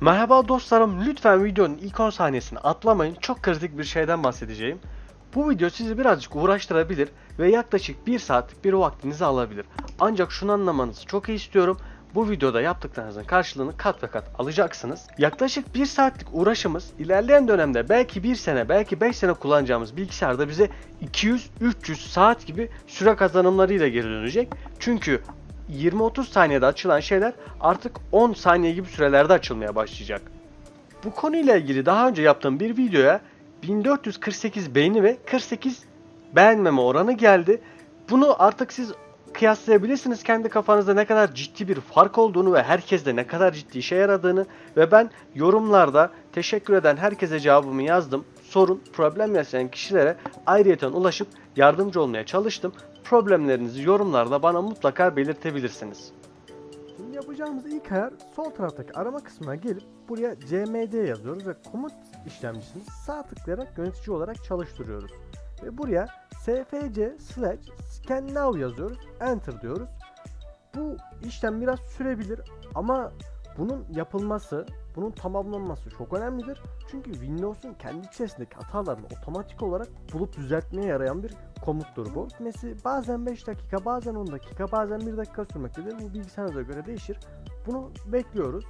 Merhaba dostlarım, lütfen videonun ilk 10 saniyesini atlamayın. Çok kritik bir şeyden bahsedeceğim. Bu video sizi birazcık uğraştırabilir ve yaklaşık 1 saatlik bir vaktinizi alabilir. Ancak şunu anlamanızı çok iyi istiyorum. Bu videoda yaptıklarınızın karşılığını kat ve kat alacaksınız. Yaklaşık 1 saatlik uğraşımız ilerleyen dönemde belki 1 sene belki 5 sene kullanacağımız bilgisayarda bize 200-300 saat gibi süre kazanımlarıyla geri dönecek. Çünkü 20-30 saniyede açılan şeyler artık 10 saniye gibi sürelerde açılmaya başlayacak. Bu konuyla ilgili daha önce yaptığım bir videoya 1448 beğeni ve 48 beğenmeme oranı geldi. Bunu artık siz kıyaslayabilirsiniz kendi kafanızda ne kadar ciddi bir fark olduğunu ve herkeste ne kadar ciddi işe yaradığını ve ben yorumlarda teşekkür eden herkese cevabımı yazdım. Sorun, problem yaşayan kişilere ayrıyeten ulaşıp yardımcı olmaya çalıştım. Problemlerinizi yorumlarda bana mutlaka belirtebilirsiniz. Şimdi yapacağımız ilk ayar sol taraftaki arama kısmına gelip buraya cmd yazıyoruz ve komut işlemcisini sağ tıklayarak yönetici olarak çalıştırıyoruz. Ve buraya sfc slash scan now yazıyoruz. Enter diyoruz. Bu işlem biraz sürebilir ama bunun yapılması, bunun tamamlanması çok önemlidir. Çünkü Windows'un kendi içerisindeki hatalarını otomatik olarak bulup düzeltmeye yarayan bir komuttur bu. Gitmesi bazen 5 dakika, bazen 10 dakika, bazen 1 dakika sürmektedir. Bu bilgisayarınıza göre değişir. Bunu bekliyoruz.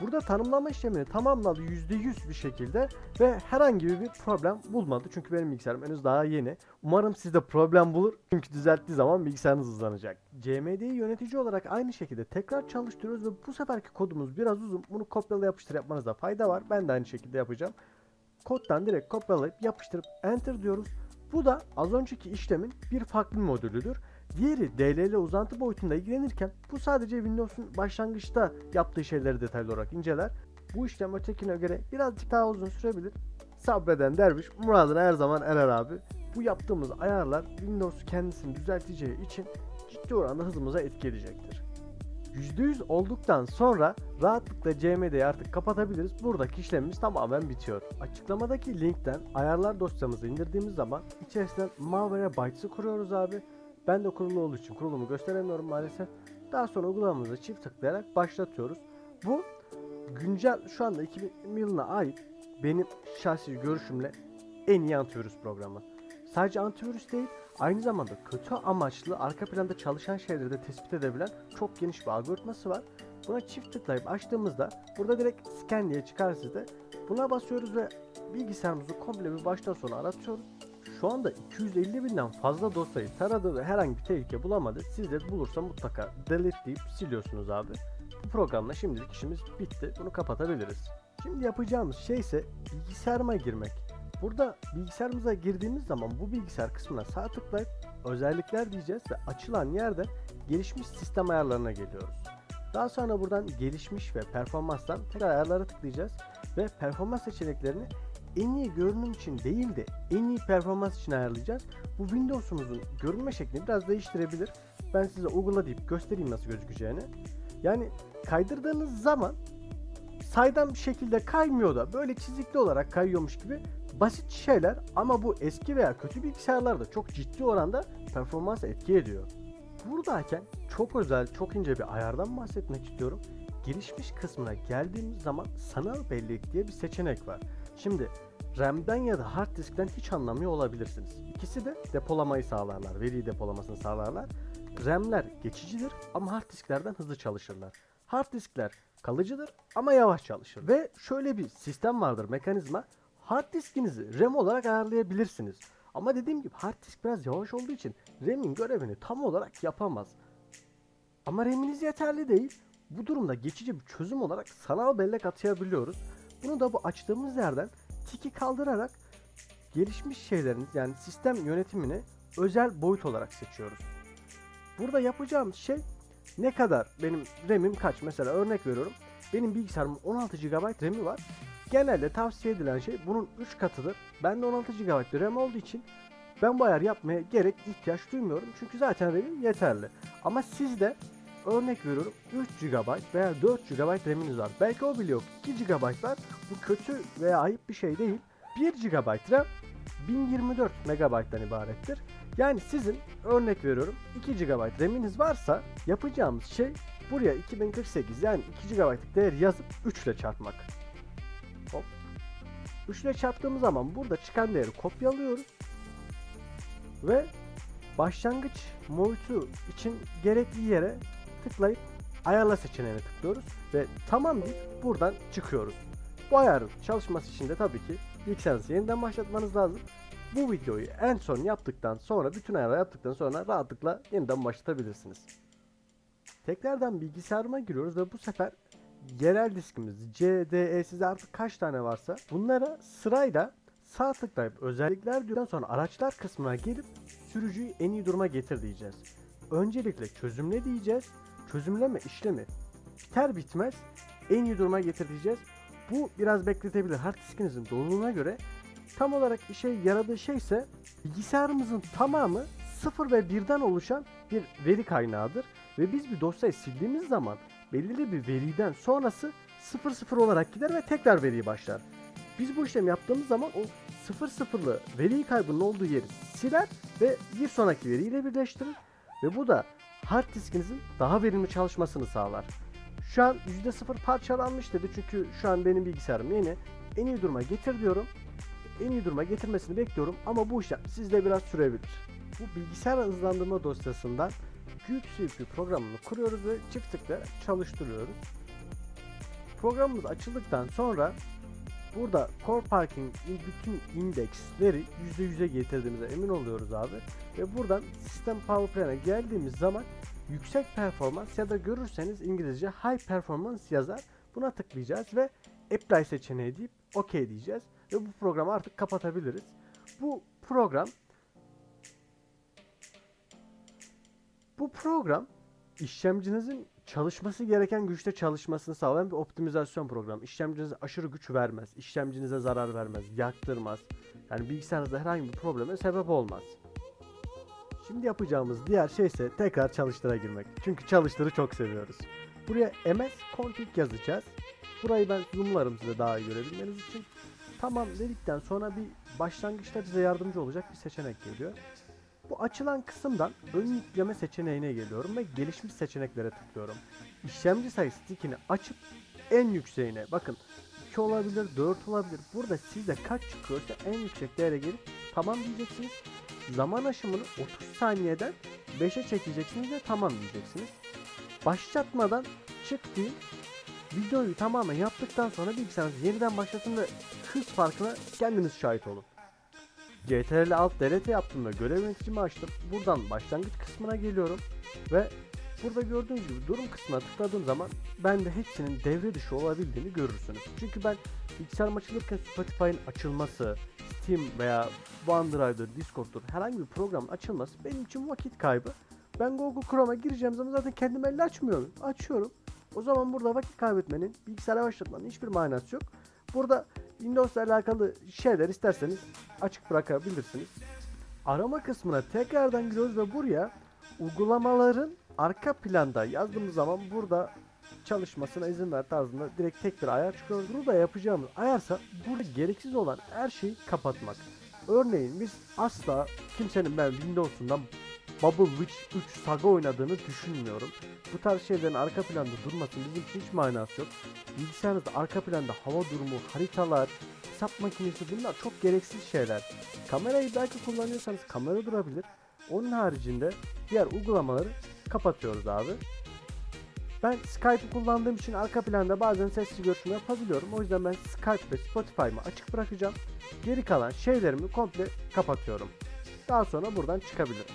Burada tanımlama işlemini tamamladı %100 bir şekilde ve herhangi bir problem bulmadı. Çünkü benim bilgisayarım henüz daha yeni. Umarım sizde problem bulur. Çünkü düzelttiği zaman bilgisayarınız hızlanacak. CMD'yi yönetici olarak aynı şekilde tekrar çalıştırıyoruz ve bu seferki kodumuz biraz uzun. Bunu kopyala yapıştır yapmanızda fayda var. Ben de aynı şekilde yapacağım. Koddan direkt kopyalayıp yapıştırıp enter diyoruz. Bu da az önceki işlemin bir farklı modülüdür. Diğeri DLL uzantı boyutunda ilgilenirken bu sadece Windows'un başlangıçta yaptığı şeyleri detaylı olarak inceler. Bu işlem ötekine göre birazcık daha uzun sürebilir. Sabreden derviş muradına her zaman erer abi. Bu yaptığımız ayarlar Windows'u kendisini düzelteceği için ciddi oranda hızımıza etki edecektir. %100 olduktan sonra rahatlıkla CMD'yi artık kapatabiliriz. Buradaki işlemimiz tamamen bitiyor. Açıklamadaki linkten ayarlar dosyamızı indirdiğimiz zaman içerisinden Malwarebytes'ı kuruyoruz abi. Ben de kurulu olduğu için kurulumu gösteremiyorum maalesef. Daha sonra uygulamamızı çift tıklayarak başlatıyoruz. Bu güncel şu anda 2000 yılına ait benim şahsi görüşümle en iyi antivirüs programı. Sadece antivirüs değil, aynı zamanda kötü amaçlı arka planda çalışan şeyleri de tespit edebilen çok geniş bir algoritması var. Buna çift tıklayıp açtığımızda burada direkt scan diye çıkar sizde. Buna basıyoruz ve bilgisayarımızı komple bir baştan sona aratıyoruz. Şu anda 250 binden fazla dosyayı taradı ve herhangi bir tehlike bulamadı. Siz de bulursa mutlaka delete deyip siliyorsunuz abi. Bu programla şimdilik işimiz bitti. Bunu kapatabiliriz. Şimdi yapacağımız şey ise bilgisayarıma girmek. Burada bilgisayarımıza girdiğimiz zaman bu bilgisayar kısmına sağ tıklayıp özellikler diyeceğiz ve açılan yerde gelişmiş sistem ayarlarına geliyoruz. Daha sonra buradan gelişmiş ve performanstan tekrar ayarlara tıklayacağız ve performans seçeneklerini en iyi görünüm için değil de en iyi performans için ayarlayacağız. Bu Windows'umuzun görünme şeklini biraz değiştirebilir. Ben size uygula deyip göstereyim nasıl gözükeceğini. Yani kaydırdığınız zaman saydam şekilde kaymıyor da böyle çizikli olarak kayıyormuş gibi basit şeyler ama bu eski veya kötü bilgisayarlarda çok ciddi oranda performans etki ediyor. Buradayken çok özel, çok ince bir ayardan bahsetmek istiyorum. Gelişmiş kısmına geldiğimiz zaman sanal bellek diye bir seçenek var. Şimdi RAM'den ya da hard diskten hiç anlamıyor olabilirsiniz. İkisi de depolamayı sağlarlar, veri depolamasını sağlarlar. RAM'ler geçicidir ama hard disklerden hızlı çalışırlar. Hard diskler kalıcıdır ama yavaş çalışır. Ve şöyle bir sistem vardır, mekanizma. Hard diskinizi RAM olarak ayarlayabilirsiniz. Ama dediğim gibi hard disk biraz yavaş olduğu için RAM'in görevini tam olarak yapamaz. Ama RAM'iniz yeterli değil. Bu durumda geçici bir çözüm olarak sanal bellek atayabiliyoruz. Bunu da bu açtığımız yerden tiki kaldırarak gelişmiş şeylerin yani sistem yönetimini özel boyut olarak seçiyoruz. Burada yapacağımız şey ne kadar benim RAM'im kaç mesela örnek veriyorum. Benim bilgisayarımın 16 GB RAM'i var. Genelde tavsiye edilen şey bunun 3 katıdır. Bende 16 GB RAM olduğu için ben bu ayar yapmaya gerek ihtiyaç duymuyorum. Çünkü zaten RAM'im yeterli. Ama sizde örnek veriyorum 3 GB veya 4 GB RAM'iniz var. Belki o bile yok. 2 GB var. Bu kötü veya ayıp bir şey değil. 1 GB RAM 1024 MB'dan ibarettir. Yani sizin örnek veriyorum 2 GB RAM'iniz varsa yapacağımız şey buraya 2048 yani 2 GB'lık değer yazıp 3 ile çarpmak. Hop. 3 ile çarptığımız zaman burada çıkan değeri kopyalıyoruz. Ve başlangıç boyutu için gerekli yere tıklayıp ayarla seçeneğine tıklıyoruz ve tamam deyip buradan çıkıyoruz. Bu ayarın çalışması için de tabii ki bilgisayarınızı yeniden başlatmanız lazım. Bu videoyu en son yaptıktan sonra bütün ayarları yaptıktan sonra rahatlıkla yeniden başlatabilirsiniz. Tekrardan bilgisayarıma giriyoruz ve bu sefer yerel diskimiz C, D, size artık kaç tane varsa bunlara sırayla sağ tıklayıp özellikler diyordan sonra araçlar kısmına gelip sürücüyü en iyi duruma getir diyeceğiz. Öncelikle çözümle diyeceğiz. Çözümleme işlemi biter bitmez en iyi duruma getir diyeceğiz. Bu biraz bekletebilir. Hard diskinizin doluluğuna göre tam olarak işe yaradığı şey ise bilgisayarımızın tamamı 0 ve 1'den oluşan bir veri kaynağıdır. Ve biz bir dosyayı sildiğimiz zaman belirli bir veriden sonrası 00 olarak gider ve tekrar veriyi başlar. Biz bu işlemi yaptığımız zaman o 00'lı veri kaybının olduğu yeri siler ve bir sonraki veriyle birleştirir ve bu da hard diskinizin daha verimli çalışmasını sağlar. Şu an %0 parçalanmış dedi çünkü şu an benim bilgisayarım yeni. En iyi duruma getir diyorum. En iyi duruma getirmesini bekliyorum ama bu işlem sizde biraz sürebilir. Bu bilgisayar hızlandırma dosyasından CPU programını kuruyoruz ve çift tıkla çalıştırıyoruz. Programımız açıldıktan sonra burada Core Parking bütün indeksleri %100'e getirdiğimize emin oluyoruz abi. Ve buradan System Power Plan'a geldiğimiz zaman yüksek performans ya da görürseniz İngilizce high performance yazar. Buna tıklayacağız ve apply seçeneği deyip OK diyeceğiz ve bu programı artık kapatabiliriz. Bu program bu program işlemcinizin çalışması gereken güçte çalışmasını sağlayan bir optimizasyon programı. İşlemcinize aşırı güç vermez, işlemcinize zarar vermez, yaktırmaz. Yani bilgisayarınızda herhangi bir probleme sebep olmaz. Şimdi yapacağımız diğer şey ise tekrar çalıştıra girmek. Çünkü çalıştırı çok seviyoruz. Buraya ms config yazacağız. Burayı ben zoomlarım size daha iyi görebilmeniz için. Tamam dedikten sonra bir başlangıçta bize yardımcı olacak bir seçenek geliyor. Bu açılan kısımdan ön yükleme seçeneğine geliyorum ve gelişmiş seçeneklere tıklıyorum. İşlemci sayısı stickini açıp en yükseğine bakın 2 olabilir 4 olabilir. Burada sizde kaç çıkıyorsa en yüksek değere gelip tamam diyeceksiniz. Zaman aşımını 30 saniyeden 5'e çekeceksiniz ve tamam diyeceksiniz. Başlatmadan çık. Videoyu tamamen yaptıktan sonra bilgisayarınızı yeniden başlatın ve hız farkına kendiniz şahit olun. CTRL Alt Delete yaptım ve görev yöneticimi açtım. Buradan başlangıç kısmına geliyorum ve burada gördüğünüz gibi durum kısmına tıkladığım zaman bende hepsinin devre dışı olabildiğini görürsünüz. Çünkü ben bilgisayarım açılırken Spotify'ın açılması, Steam veya OneDrive'dır, Discord'dur herhangi bir programın açılması benim için vakit kaybı. Ben Google Chrome'a gireceğim zaman zaten kendim elle açmıyorum. Açıyorum. O zaman burada vakit kaybetmenin, bilgisayara başlatmanın hiçbir manası yok. Burada Windows'la alakalı şeyler isterseniz açık bırakabilirsiniz. Arama kısmına tekrardan giriyoruz ve buraya uygulamaların arka planda yazdığımız zaman burada çalışmasına izin ver tarzında direkt tek bir ayar çıkıyor. Burada yapacağımız ayarsa burada gereksiz olan her şeyi kapatmak. Örneğin biz asla kimsenin ben Windows'undan Bubble Witch 3 Saga oynadığını düşünmüyorum. Bu tarz şeylerin arka planda durmasının bizim için hiç manası yok. Bilgisayarınızda arka planda hava durumu, haritalar, hesap makinesi bunlar çok gereksiz şeyler. Kamerayı belki kullanıyorsanız kamera durabilir. Onun haricinde diğer uygulamaları kapatıyoruz abi. Ben Skype'ı kullandığım için arka planda bazen sesli görüşme yapabiliyorum. O yüzden ben Skype ve Spotify'ımı açık bırakacağım. Geri kalan şeylerimi komple kapatıyorum. Daha sonra buradan çıkabilirim.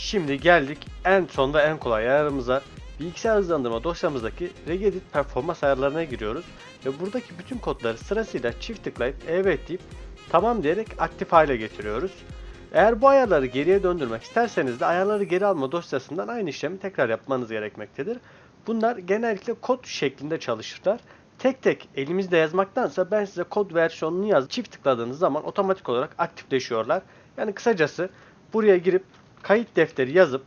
Şimdi geldik en son ve en kolay ayarımıza. Bilgisayar hızlandırma dosyamızdaki Regedit performans ayarlarına giriyoruz ve buradaki bütün kodları sırasıyla çift tıklayıp evet deyip tamam diyerek aktif hale getiriyoruz. Eğer bu ayarları geriye döndürmek isterseniz de ayarları geri alma dosyasından aynı işlemi tekrar yapmanız gerekmektedir. Bunlar genellikle kod şeklinde çalışırlar. Tek tek elimizde yazmaktansa ben size kod versiyonunu yaz. Çift tıkladığınız zaman otomatik olarak aktifleşiyorlar. Yani kısacası buraya girip kayıt defteri yazıp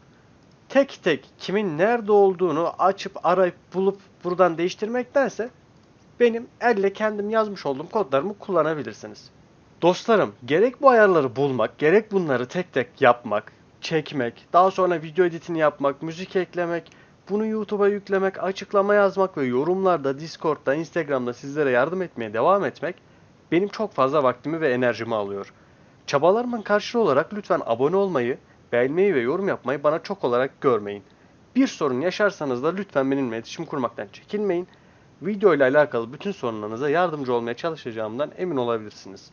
tek tek kimin nerede olduğunu açıp arayıp bulup buradan değiştirmektense benim elle kendim yazmış olduğum kodlarımı kullanabilirsiniz. Dostlarım gerek bu ayarları bulmak gerek bunları tek tek yapmak, çekmek, daha sonra video editini yapmak, müzik eklemek Bunu YouTube'a yüklemek, açıklama yazmak ve yorumlarda, Discord'da, Instagram'da sizlere yardım etmeye devam etmek benim çok fazla vaktimi ve enerjimi alıyor. Çabalarımın karşılığı olarak lütfen abone olmayı, beğenmeyi ve yorum yapmayı bana çok olarak görmeyin. Bir sorun yaşarsanız da lütfen benimle iletişim kurmaktan çekinmeyin. Video ile alakalı bütün sorunlarınıza yardımcı olmaya çalışacağımdan emin olabilirsiniz.